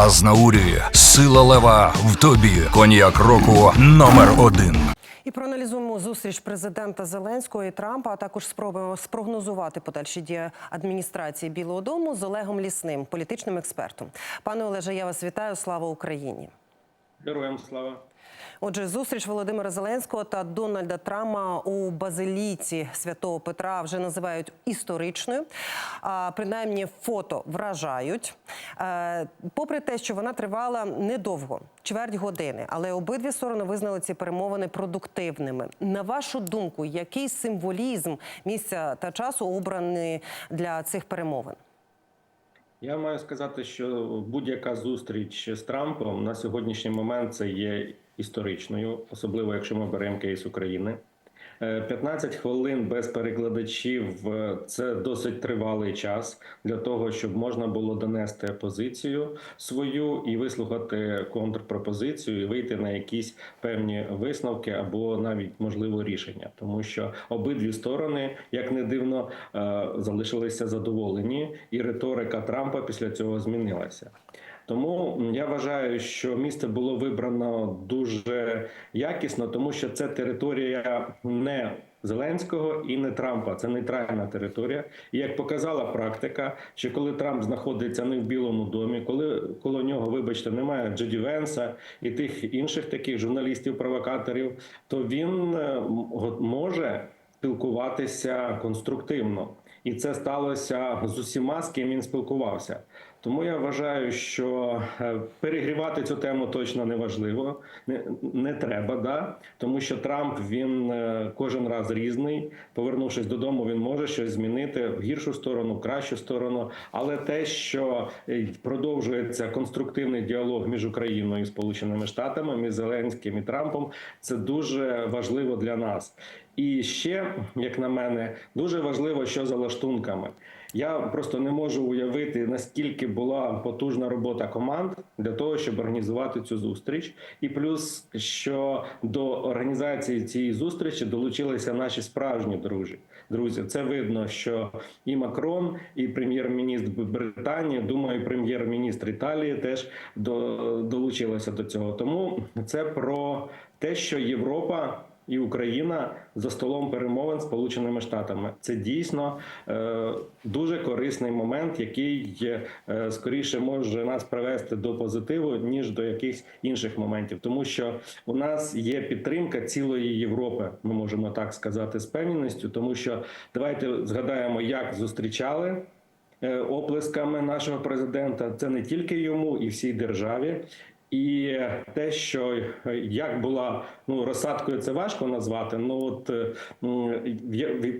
Азнаурі, сила лева в тобі. Коньяк року номер один. І проаналізуємо зустріч президента Зеленського і Трампа, а також спробуємо спрогнозувати подальші дії адміністрації Білого Дому з Олегом Лісним, політичним експертом. Пане Олеже, я вас вітаю. Слава Україні! Героям слава. Отже, зустріч Володимира Зеленського та Дональда Трампа у базиліці святого Петра вже називають історичною. А, принаймні, фото вражають. Е, попри те, що вона тривала недовго, чверть години, але обидві сторони визнали ці перемовини продуктивними. На вашу думку, який символізм місця та часу обраний для цих перемовин? Я маю сказати, що будь-яка зустріч з Трампом на сьогоднішній момент це є історичною, особливо якщо ми беремо кейс України. Е, 15 хвилин без перекладачів е, це досить тривалий час для того, щоб можна було донести позицію свою і вислухати контрпропозицію, і вийти на якісь певні висновки або навіть можливо рішення, тому що обидві сторони, як не дивно, е, залишилися задоволені, і риторика Трампа після цього змінилася. Тому я вважаю, що місце було вибрано дуже якісно, тому що це територія не Зеленського і не Трампа. Це нейтральна територія. І як показала практика, що коли Трамп знаходиться не в Білому домі, коли коло нього, вибачте, немає Джеді Венса і тих інших таких журналістів-провокаторів, то він е, може спілкуватися конструктивно. І це сталося з усіма, з ким він спілкувався. Тому я вважаю, що е, перегрівати цю тему точно не важливо, не, не треба, да? тому що Трамп він е, кожен раз різний. Повернувшись додому, він може щось змінити в гіршу сторону, в кращу сторону. Але те, що е, продовжується конструктивний діалог між Україною і Сполученими Штатами, між Зеленським і Трампом, це дуже важливо для нас. І ще, як на мене, дуже важливо, що за лаштунками. Я просто не можу уявити, наскільки була потужна робота команд для того, щоб організувати цю зустріч. І плюс, що до організації цієї зустрічі долучилися наші справжні друзі. Друзі, це видно, що і Макрон, і прем'єр-міністр Британії, думаю, прем'єр-міністр Італії теж долучилися до цього. Тому це про те, що Європа і Україна за столом перемовин з Сполученими Штатами. Це дійсно е, дуже корисний момент, який е, скоріше може нас привести до позитиву ніж до якихось інших моментів, тому що у нас є підтримка цілої Європи. Ми можемо так сказати з певністю, тому що давайте згадаємо, як зустрічали. е, Оплесками нашого президента це не тільки йому і всій державі, і те, що е, як була ну розсадкою, це важко назвати. Ну от е,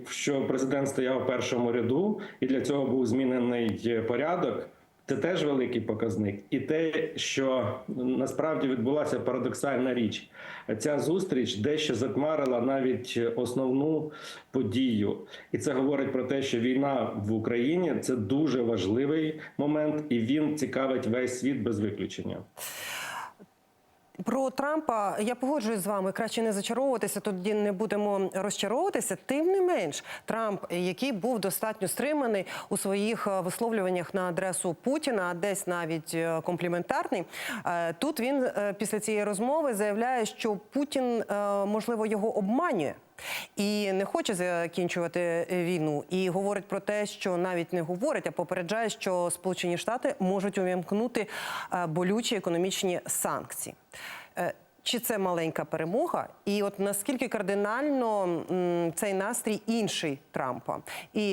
що президент стояв у першому ряду, і для цього був змінений порядок. Це теж великий показник, і те, що насправді відбулася парадоксальна річ, ця зустріч дещо затмарила навіть основну подію, і це говорить про те, що війна в Україні це дуже важливий момент, і він цікавить весь світ без виключення. Про Трампа я погоджуюсь з вами. Краще не зачаровуватися, тоді не будемо розчаровуватися. Тим не менш, Трамп, який був достатньо стриманий у своїх е, висловлюваннях на адресу Путіна, а десь навіть е, компліментарний. е, Тут він після цієї розмови заявляє, що Путін можливо його обманює. І не хоче закінчувати е, війну, і говорить про те, що навіть не говорить, а попереджає, що Сполучені Штати можуть увімкнути е, болючі економічні санкції. Е, Чи це маленька перемога? І от наскільки кардинально цей настрій інший Трампа, і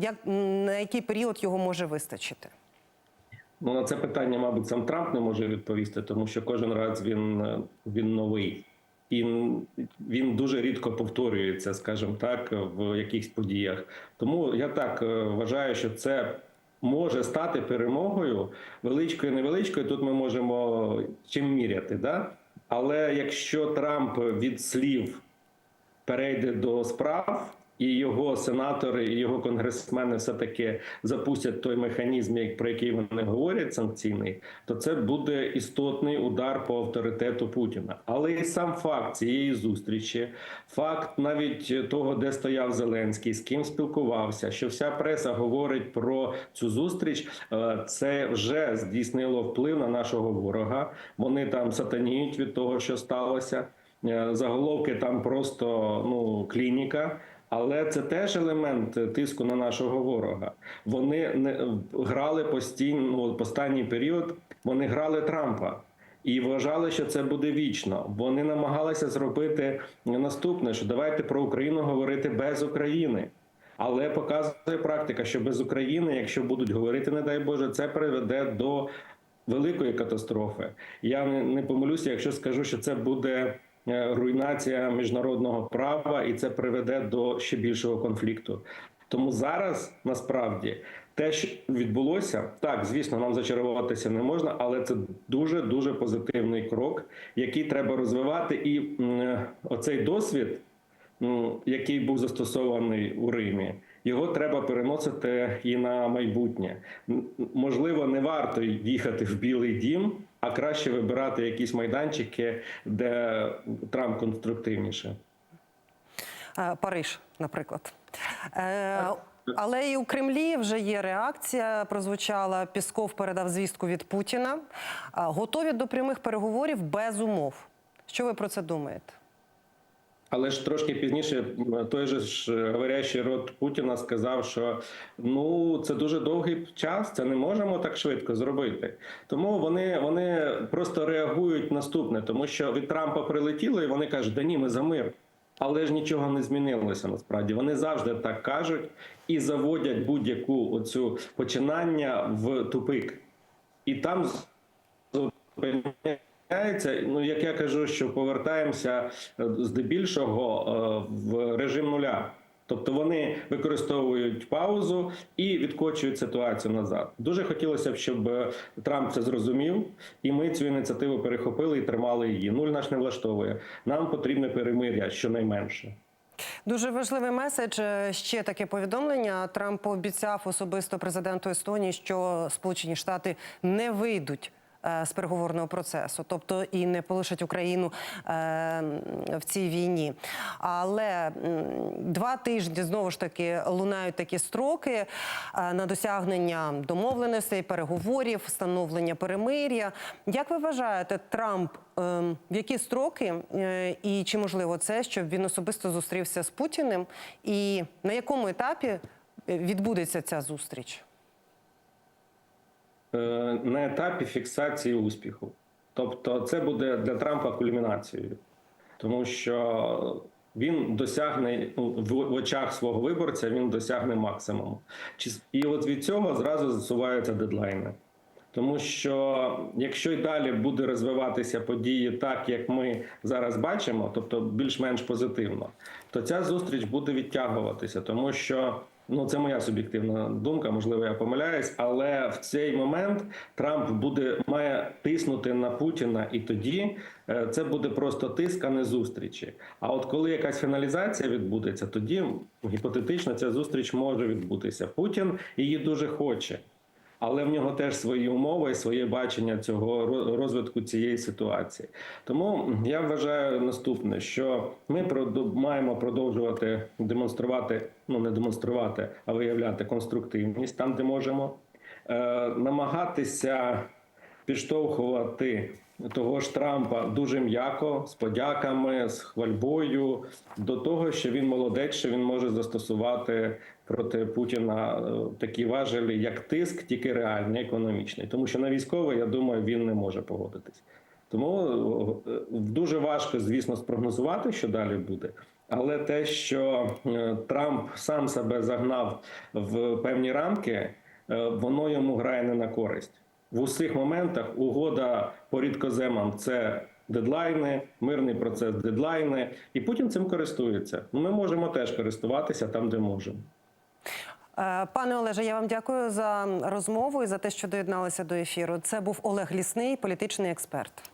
як на який період його може вистачити? Ну на це питання, мабуть, сам Трамп не може відповісти, тому що кожен раз він, він новий. І він дуже рідко повторюється, скажімо так, в якихось подіях. Тому я так е, вважаю, що це може стати перемогою величкою, невеличкою. Тут ми можемо чим міряти. Да? Але якщо Трамп від слів перейде до справ, і його сенатори, і його конгресмени все таки запустять той механізм, як- про який вони говорять, санкційний, то це буде істотний удар по авторитету Путіна. Але і сам факт цієї зустрічі, факт навіть того, де стояв Зеленський, з ким спілкувався, що вся преса говорить про цю зустріч, е, це вже здійснило вплив на нашого ворога. Вони там сатаніють від того, що сталося. Е, Заголовки там просто ну клініка. Але це теж елемент тиску на нашого ворога. Вони не грали постійно ну, в останній період. Вони грали Трампа і вважали, що це буде вічно. Вони намагалися зробити наступне: що давайте про Україну говорити без України. Але показує практика, що без України, якщо будуть говорити, не дай Боже, це приведе до великої катастрофи. Я не, помилюся, якщо скажу, що це буде руйнація міжнародного права, і це приведе до ще більшого конфлікту. Тому зараз насправді те, що відбулося, так звісно, нам зачаруватися не можна, але це дуже дуже позитивний крок, який треба розвивати. І оцей досвід, який був застосований у Римі, його треба переносити і на майбутнє. Можливо, не варто їхати в Білий Дім, а краще вибирати якісь майданчики, де Трамп конструктивніше. Е, Париж, наприклад. Е, Але і у Кремлі вже є реакція. Прозвучала Пісков передав звістку від Путіна. Е, Готові до прямих переговорів без умов. Що ви про це думаєте? Але ж трошки пізніше той же ж говорящий рот Путіна сказав, що ну це дуже довгий час, це не можемо так швидко зробити. Тому вони, вони просто реагують наступне, тому що від Трампа прилетіло, і вони кажуть, да ні, ми за мир. Але ж нічого не змінилося насправді. Вони завжди так кажуть і заводять будь-яку оцю починання в тупик. І там зупиняється. Ну як я кажу, що повертаємося е, здебільшого е, в режим нуля. Тобто вони використовують паузу і відкочують ситуацію назад. Дуже хотілося б, щоб е, Трамп це зрозумів, і ми цю ініціативу перехопили і тримали її. Нуль наш не влаштовує. Нам потрібне перемир'я щонайменше. Дуже важливий меседж. Ще таке повідомлення. Трамп пообіцяв особисто президенту Естонії, що Сполучені Штати не вийдуть. Е, З переговорного процесу, тобто і не полишать Україну е, в цій війні. Але два тижні знову ж таки лунають такі строки е, на досягнення домовленостей, переговорів, встановлення перемир'я. Як ви вважаєте, Трамп в які строки і чи можливо це, щоб він особисто зустрівся з Путіним? І на якому етапі відбудеться ця зустріч? Е, на етапі фіксації успіху. Тобто, це буде для Трампа кульмінацією, тому що він досягне ну, в очах свого виборця, він досягне максимуму. І от від цього зразу засуваються дедлайни. Тому що якщо й далі буде розвиватися події так, як ми зараз бачимо, тобто більш-менш позитивно, то ця зустріч буде відтягуватися, тому що ну це моя суб'єктивна думка, можливо, я помиляюсь, але в цей момент Трамп буде має тиснути на Путіна, і тоді е, це буде просто тиск, а не зустрічі. А от коли якась фіналізація відбудеться, тоді гіпотетично ця зустріч може відбутися. Путін її дуже хоче. Але в нього теж свої умови і своє бачення цього ро- розвитку цієї ситуації. Тому я вважаю наступне, що ми маємо продовжувати демонструвати, ну не демонструвати, а виявляти конструктивність там, де можемо, е, намагатися підштовхувати того ж Трампа дуже м'яко, з подяками, з хвальбою до того, що він молодець, що він може застосувати проти Путіна е, такі важелі, як тиск, тільки реальний, економічний. Тому що на військовий, я думаю, він не може погодитись. Тому е, дуже важко, звісно, спрогнозувати, що далі буде. Але те, що е, Трамп сам себе загнав в певні рамки, воно йому грає не на користь. В усіх моментах угода по рідкоземам це дедлайни, мирний процес дедлайни, і Путін цим користується. Ми можемо теж користуватися там, де можемо. Е, Пане Олеже, я вам дякую за розмову і за те, що доєдналися до ефіру. Це був Олег Лісний, політичний експерт.